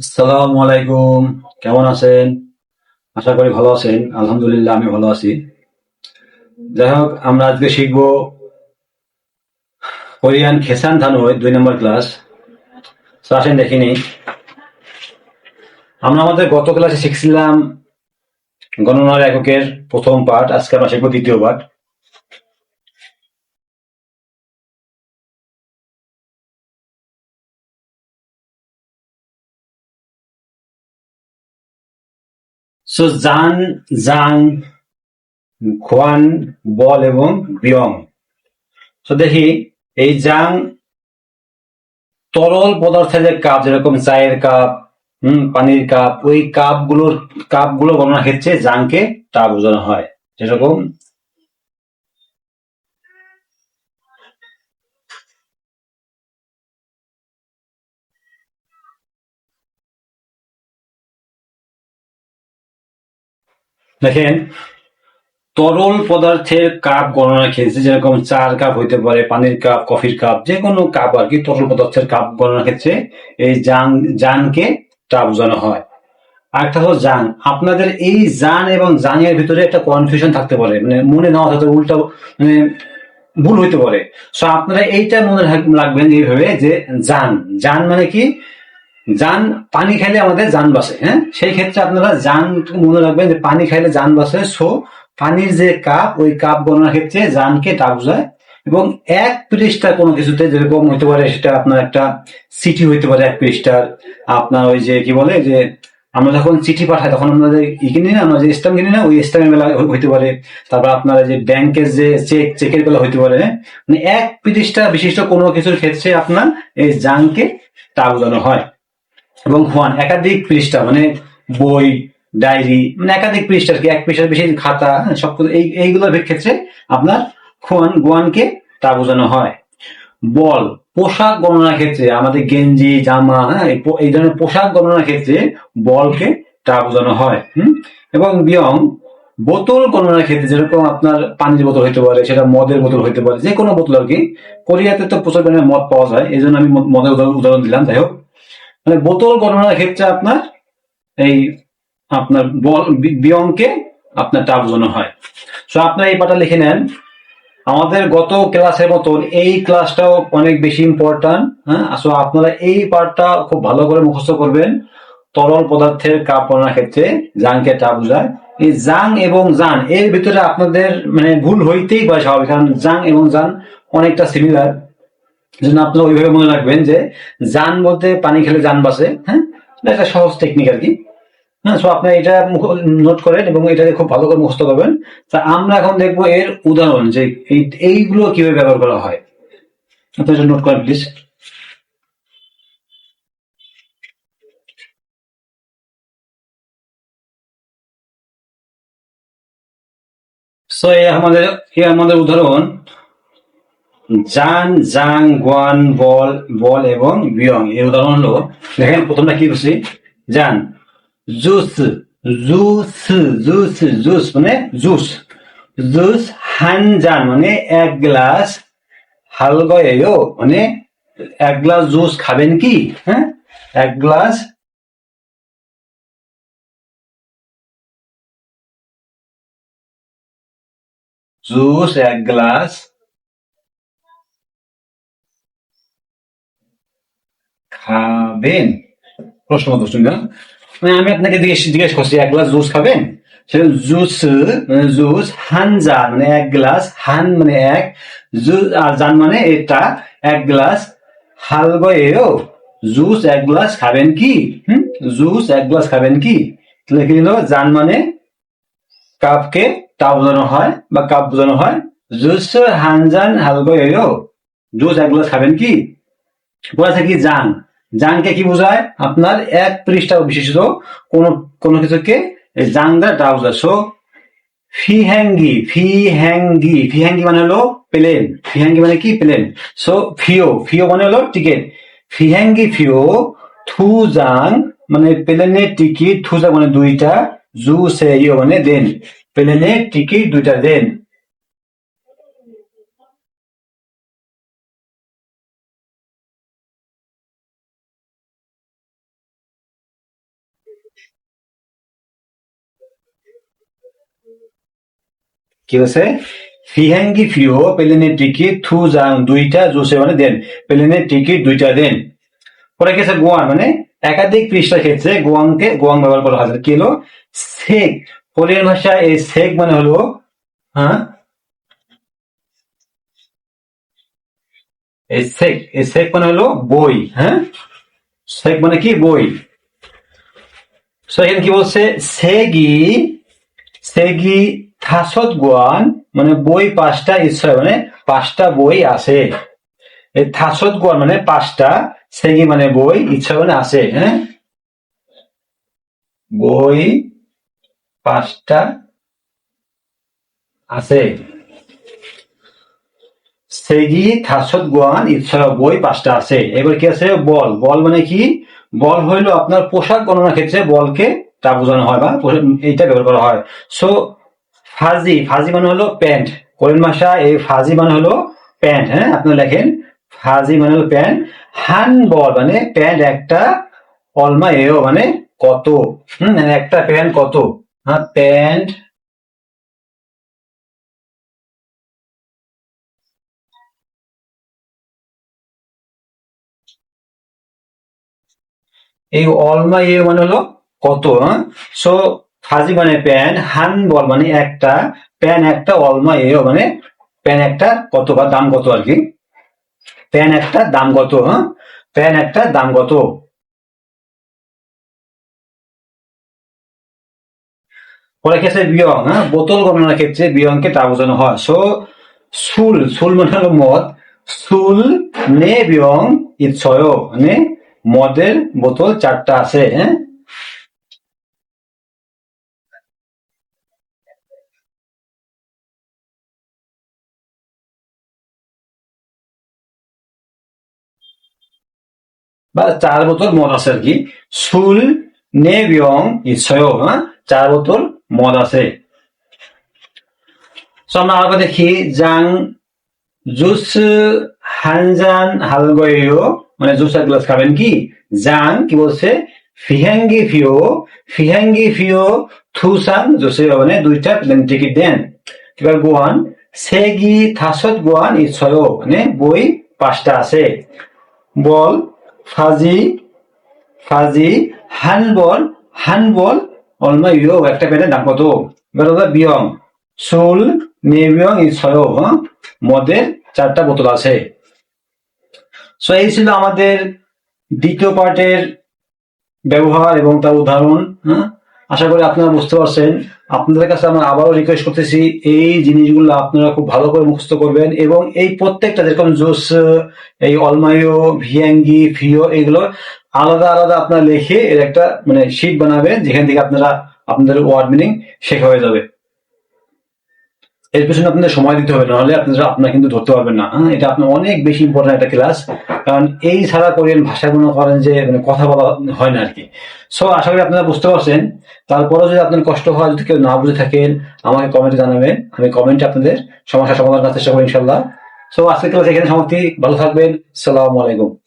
আসসালামু আলাইকুম। কেমন আছেন? আশা করি ভালো আছেন। আলহামদুলিল্লাহ, আমি ভালো আছি। যাই হোক, আমরা আজকে শিখব কোরিয়ান খেসান ধানুয় দুই নম্বর ক্লাস। আসেন দেখিনি আমরা আমাদের গত ক্লাসে শিখছিলাম গণনার এককের প্রথম পার্ট আজকে আমরা শিখব দ্বিতীয় পার্ট জান, জাং, খোয়ান, বল এবং বিয়ং তো দেখি, এই জাং তরল পদার্থের যে কাপ, যেরকম চায়ের কাপ, হম, পানির কাপ, ওই কাপগুলোর কাপগুলো বর্ণনা ক্ষেত্রে জাংকে তা বোঝানো হয়। যেরকম দেখেন, তরল পদার্থের কাপ গণনার ক্ষেত্রে যেরকম চার কাপ হইতে পারে, পানির কাপ কফির কাপ যে কোনো কাপ আর কি, তরল পদার্থের কাপ গণনার ক্ষেত্রে এই জান জানকে তা বোঝানো হয়। আরেকটা হলো জান আপনাদের এই জান এবং জানের ভিতরে একটা কনফিউশন থাকতে পারে মানে মনে নেওয়া থাকতে উল্টা মানে ভুল হইতে পারে। সো আপনারা এইটা মনে রাখ- রাখবেন এইভাবে যে জান জান মানে কি? জান পানি খাইলে আমাদের যান বাসে হ্যাঁ? সেই ক্ষেত্রে আপনারা যান, মনে রাখবেন যে পানি খাইলে যান বাসে সো পানির যে কাপ ওই কাপ গণনার ক্ষেত্রে জানকে তা বোঝায় এবং এক পৃষ্ঠা কোনো কিছুতে যেরকম হইতে পারে, সেটা আপনার একটা চিঠি হইতে পারে এক পৃষ্ঠার। আপনার ওই যে, কি বলে, যে আমরা যখন চিঠি পাঠাই, তখন আমাদের ই কিনি না, আমরা যে স্ট্যাম্প কিনি না, ওই স্ট্যাম্পের বেলা হইতে পারে। তারপর আপনার যে ব্যাংকের যে চেক চেকের বেলা হইতে পারে? মানে এক পৃষ্ঠা বিশিষ্ট কোনো কিছুর ক্ষেত্রে আপনার এই জানকে তা বোঝানো হয়। এবং হোয়ান একাধিক পৃষ্ঠা মানে বই, ডায়েরি মানে একাধিক পৃষ্ঠা কি, এক পৃষ্ঠার বেশি খাতা, সব এই, এইগুলোর ক্ষেত্রে আপনার খোয়ান গোয়ানকে তা বোঝানো হয় বল, পোশাক গণনার ক্ষেত্রে, আমাদের গেঞ্জি, জামা হ্যাঁ এই ধরনের পোশাক গণনার ক্ষেত্রে বলকে তা বোঝানো হয়, হুম? এবং বিয়ং, বোতল গণনার ক্ষেত্রে যেরকম আপনার পানির বোতল হইতে পারে, সেটা মদের বোতল হইতে পারে যে কোনো বোতল আর কি, কোরিয়াতে তো প্রচুর পরিমাণে মদ পাওয়া যায় এই জন্য আমি মদের উদাহরণ দিলাম, যাই হোক মানে বোতল গণনার ক্ষেত্রে আপনার এই আপনার বিয়ংকে আপনার তা বোঝানো হয়। সো আপনার এই পাটা লিখে নেন। আমাদের গত ক্লাসের মতন এই ক্লাসটাও অনেক বেশি ইম্পর্ট্যান্ট হ্যাঁ? সো আপনারা এই পার্টটা খুব ভালো করে মুখস্থ করবেন। তরল পদার্থের কাপ গণনার ক্ষেত্রে জাংকে তা বোঝায়। এই জাং এবং জান, এর ভিতরে আপনাদের মানে ভুল হইতেই পারে স্বাভাবিক, কারণ জাং এবং জান অনেকটা সিমিলার জন্য আপনারা ওইভাবে মনে রাখবেন যে জান বলতে পানি খেলে যান বাসে হ্যাঁ? এটা সহজ টেকনিক আর কি। হ্যাঁ সো আপনি এটা নোট করেন এবং এটাকে খুব ভালো করে মুখস্থ করবেন। তা আমরা এখন দেখব এর উদাহরণ যে এইগুলো কীভাবে ব্যবহার করা হয়। আপনি এটা নোট করেন প্লিজ সো এই আমাদের এই আমাদের উদাহরণ জান, জাং, গোয়ান, বল বল এবং বিয়ং। এই উদাহরণ হলো, দেখেন প্রথমটা কি করছি জান, জুস জুস জুস জুস মানে জুস। জুস হান জান মানে এক গ্লাস হালগয়েও মানে এক গ্লাস জুস খাবেন কি? হ্যাঁ? এক গ্লাস জুস, এক গ্লাস খাবেন? প্রশ্ন প্রশ্ন না মানে আমি আপনাকে জিজ্ঞেস জিজ্ঞেস করছি, এক গ্লাস জুস খাবেন? সেটা জুস মানে জুস হান জান মানে এক গ্লাস, হান মানে এক আর জান মানে এটা, এক গ্লাস হালগয়েও। জুস এক গ্লাস খাবেন কি? হুম? জুস এক গ্লাস খাবেন কি? কি হলো? জান মানে কাপকে তা বোঝানো হয়, বা কাপ বোঝানো হয়। জুস, হানজান, হালগয়েও। জুস এক গ্লাস খাবেন কি? বলা কি জান? জানকে কি বোঝায়? আপনার এক পৃষ্ঠা বিশিষ্ট কোন কোন কিছুকে জাং দ্বারা তা বোঝায় সো ফি হ্যাঙ্গি ফি হ্যাঙ্গি মানে হলো প্লেন। ফি হ্যাঙ্গি মানে কি? প্লেন। সো ফিও ফিও মানে হলো টিকিট। ফি হ্যাঙ্গি ফিও থু জাং মানে প্লেনের টিকিট থু জাং মানে দুইটা, জু, সে, ইও মানে দেন। প্লেনের টিকিট, দুইটা দেন। কি হচ্ছে ফিহাঙ্গি ফিও প্লেনের টিকিট, থু যাং দুইটা জোসে মানে দেন। প্লেনের টিকিট দুইটা দেন। পরে কি আছে গোয়ান মানে একাধিক পৃষ্ঠার ক্ষেত্রে গোয়াংকে, গোয়াং ব্যবহার করা হয় কি হলো? সেক কোরিয়ান ভাষায় এই সেক মানে হলো হ্যাঁ? এই সেক এই সেক মানে হলো বই হ্যাঁ? সেক মানে কি? বই। সো কি বলছে? সেগি সেগি থাসত গোয়ান মানে বই পাঁচটা ইচ্ছা মানে পাঁচটা বই আছে। এই থাসত গোয়ান মানে পাঁচটা, সেগি মানে বই ইচ্ছা মানে আছে হ্যাঁ? বই পাঁচটা আছে। সেগি, থাসত গোয়ান ইচ্ছা বই পাঁচটা আছে। এবার কি আছে? বল। বল মানে কি? বল হইল আপনার পোশাক গণনার ক্ষেত্রে বলকে তা বোঝানো হয় বা এইটা ব্যবহার করা হয়। সো ফাজি ফাজি মানে হলো প্যান্ট কোরিয়ান ভাষা এই ফাজি মানে হলো প্যান্ট হ্যাঁ? আপনারা লেখেন, ফাজি মানে হলো প্যান্ট হান বল মানে প্যান্ট একটা অলমা এও মানে কত? হম মানে একটা প্যান্ট কত? হ্যাঁ প্যান্ট এই অলমা ইয়ে মানে হলো কত? হ্যাঁ? সো ফাজি মানে প্যান, হান বল মানে একটা, প্যান একটা অলমা ইয়ে মানে প্যান একটা কত বা দাম কত আর কি? প্যান একটা দাম কত হ্যাঁ? প্যান একটা দাম কত? পরে কি আছে বিয়ং হ্যাঁ? বোতল গণনার ক্ষেত্রে বিয়ংকে তা বোঝানো হয়। সো সুল সুল মানে হলো মদ। সুল নে বিয়ং ইচ্ছয় মানে মদের বোতল চারটা আছে হ্যাঁ? বা চার বোতল মদ আছে আর কি। সুল নে বিয়ং ইচ্ছয় হ্যাঁ? চার বোতল মদ আছে। আমরা আবার দেখি, জাং, জুস, হানজান হালগয়েও মানে জুস এক গ্লাস খাবেন কি? জাং, কি বলছে? ফিহাঙ্গি ফিও ফিহাঙ্গি ফিও, থুসান জুসে মানে দুইটা প্লেন টিকিট দেন। এবার গোয়ান, সেগি থাসত গোয়ান ইচ্ছয় মানে বই পাঁচটা আছে। বল ফাজি ফাজি, হানবল হানবল অলমা ইউ একটা প্যান্টের দাম কত? হলো বিয়ং সুল নেবিয়ং ইচ্ছয় হ্যাঁ? মদের চারটা বোতল আছে। সো এই ছিল আমাদের দ্বিতীয় পার্টের ব্যবহার এবং তার উদাহরণ হ্যাঁ? আশা করি আপনারা বুঝতে পারছেন। আপনাদের কাছে আমরা আবারও রিকোয়েস্ট করতেছি, এই জিনিসগুলো আপনারা খুব ভালো করে মুখস্থ করবেন এবং এই প্রত্যেকটা যেরকম জোস, এই অলমায়ো ভিয়াঙ্গি ফিও এগুলো আলাদা আলাদা আপনারা লিখে এর একটা মানে শিট বানাবেন, যেখান থেকে আপনারা আপনাদের ওয়ার্ড মিনিং শেখা হয়ে যাবে। এর পেছনে আপনাদের সময় দিতে হবে, নাহলে আপনারা আপনারা কিন্তু ধরতে পারবেন না। হ্যাঁ এটা আপনার অনেক বেশি ইম্পর্টেন্ট একটা ক্লাস কারণ এই ছাড়া কোরিয়ান ভাষা মনে করেন যে মানে কথা বলা হয় না আর কি। সো আশা করি আপনারা বুঝতে পারছেন। তারপরেও যদি আপনার কষ্ট হয়, যদি কেউ না বুঝে থাকেন, আমাকে কমেন্টে জানাবেন। আমি কমেন্টে আপনাদের সমস্যা সমাধান করার চেষ্টা করব ইনশাল্লাহ সো আজকের ক্লাস এখানে সমাপ্তি। ভালো থাকবেন। সালামু আলাইকুম।